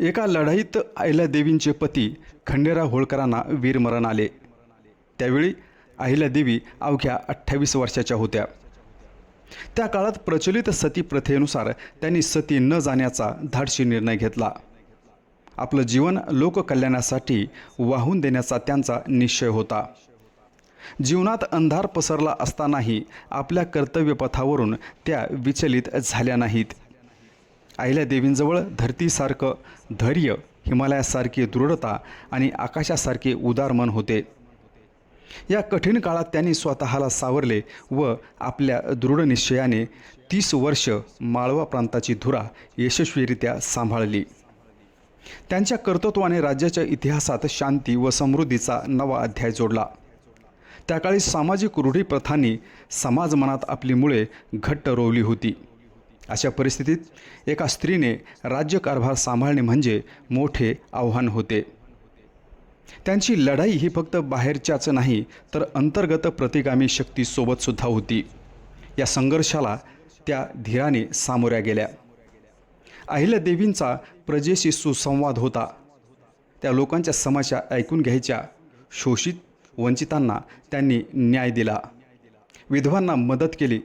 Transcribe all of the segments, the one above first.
एका लढाईत अहिल्यादेवींचे पती खंडेराव होळकरांना वीरमरण आले. त्यावेळी अहिल्यादेवी अवघ्या अठ्ठावीस वर्षाच्या होत्या. त्या काळात प्रचलित सती प्रथेनुसार त्यांनी सती न जाण्याचा धाडशी निर्णय घेतला. आपलं जीवन लोककल्याणासाठी वाहून देण्याचा त्यांचा निश्चय होता. जीवनात अंधार पसरला असतानाही आपल्या कर्तव्यपथावरून त्या विचलित झाल्या नाहीत. अहिल्यादेवींजवळ धरतीसारखं धैर्य हिमालयासारखी दृढता आणि आकाशासारखे उदार मन होते. या कठीण काळात त्यांनी स्वतःला सावरले व आपल्या दृढ निश्चयाने तीस वर्ष माळवा प्रांताची धुरा यशस्वीरित्या सांभाळली. त्यांच्या कर्तृत्वाने राज्याच्या इतिहासात शांती व समृद्धीचा नवा अध्याय जोडला. त्याकाळी सामाजिक सामाजिक रूढीप्रथांनी समाज मनात आपली मुळे घट्ट रोवली होती. अशा परिस्थितीत एका स्त्रीने राज्यकारभार सांभाळणे म्हणजे मोठे आव्हान होते. त्यांची लढाई ही फक्त बाहेरच्याच नाही तर अंतर्गत प्रतिगामी शक्तीसोबतसुद्धा होती. या संघर्षाला त्या धीराने सामोऱ्या गेल्या. अहिल्यादेवींचा प्रजेशी सुसंवाद होता. त्या लोकांच्या समस्या ऐकून घ्यायच्या शोषित वंचितांना त्यांनी न्याय दिला. विधवांना मदत केली.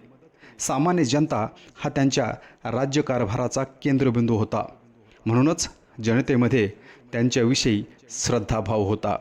सामान्य जनता हा त्यांच्या राज्यकारभाराचा केंद्रबिंदू होता. म्हणूनच जनतेमध्ये त्यांच्याविषयी श्रद्धाभाव होता.